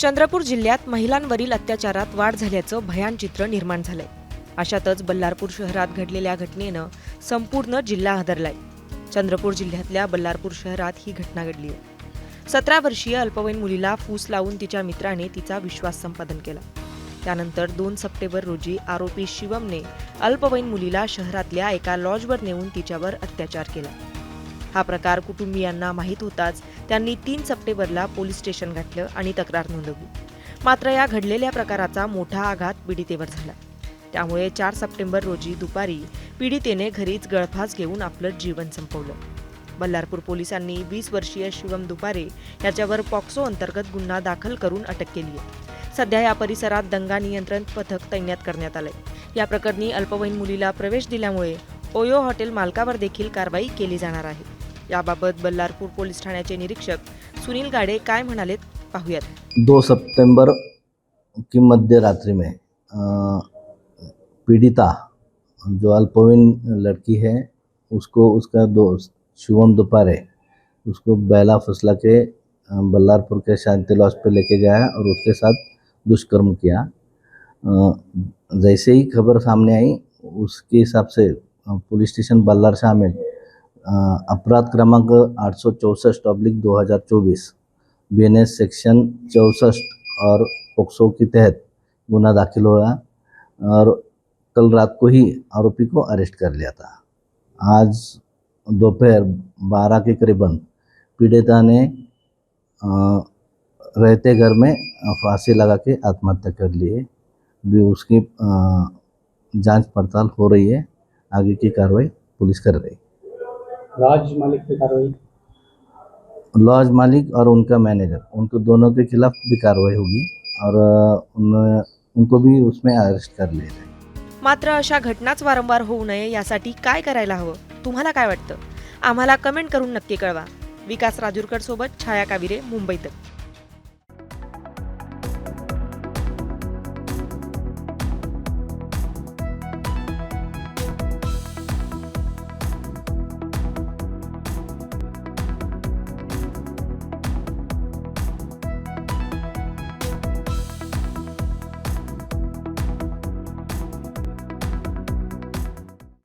चंद्रपूर जिल्ह्यात महिलांवरील अत्याचारात वाढ झाल्याचं भयान चित्र निर्माण झालंय. अशातच बल्लारपूर शहरात घडलेल्या घटनेनं संपूर्ण जिल्हा हादरलाय. चंद्रपूर जिल्ह्यातल्या बल्लारपूर शहरात ही घटना घडली आहे. सतरा वर्षीय अल्पवयीन मुलीला फूस लावून तिच्या मित्राने तिचा विश्वास संपादन केला. त्यानंतर दोन सप्टेंबर रोजी आरोपी शिवमने अल्पवयीन मुलीला शहरातल्या एका लॉजवर नेऊन तिच्यावर अत्याचार केला. हा प्रकार कुटुंबियांना माहीत होताच त्यांनी तीन सप्टेंबरला पोलीस स्टेशन गाठलं आणि तक्रार नोंदवली. मात्र या घडलेल्या प्रकाराचा मोठा आघात पीडितेवर झाला. त्यामुळे चार सप्टेंबर रोजी दुपारी पीडितेने घरीच गळफास घेऊन आपलं जीवन संपवलं. बल्लारपूर पोलिसांनी वीस वर्षीय शिवम दुपारे याच्यावर पॉक्सो अंतर्गत गुन्हा दाखल करून अटक केली आहे. सध्या या परिसरात दंगा नियंत्रण पथक तैनात करण्यात आलंय. या प्रकरणी अल्पवयीन मुलीला प्रवेश दिल्यामुळे ओयो हॉटेल मालकावर देखील कारवाई केली जाणार आहे. याबाबत बल्लारपूर पोलीस ठाण्याचे निरीक्षक सुनील गाडे काय म्हणालेत पाहूयात. दो सितंबर की मध्य रात्रि में पीड़िता जो अल्पवीन लड़की है उसको उसका दोस्त शिवम दोपहरे उसको बैला फसला के बल्लारपुर के शांति लॉज पे लेके गया और उसके साथ दुष्कर्म किया। जैसे ही खबर सामने आई उसके हिसाब से पुलिस स्टेशन बल्लार शाह में अपराध क्रमांक आठ सौ चौंसठ ऑब्लिक दो हज़ार चौबीस बी एन एस सेक्शन चौसठ और पोक्सो के तहत गुना दाखिल हुआ और कल रात को ही आरोपी को अरेस्ट कर लिया था। आज दोपहर बारह के करीबन पीड़िता ने रहते घर में फांसी लगा के आत्महत्या कर ली है। भी उसकी जाँच पड़ताल हो रही है। आगे की कार्रवाई पुलिस कर रही है। राज मालिक पे कार्रवाई? लॉज मालिक और उनका मैनेजर उनको दोनों के खिलाफ भी कार्रवाई होगी और उन उनको भी उसमें अरेस्ट कर लिया जाएगा। मात्र अशा घटनाच वारंवार होऊ नये यासाठी काय करायला हवं? तुम्हाला काय वाटतं? आम्हाला कमेंट करून नक्की कळवा. विकास राजूरकर सोबत छाया काविरे मुंबई तक.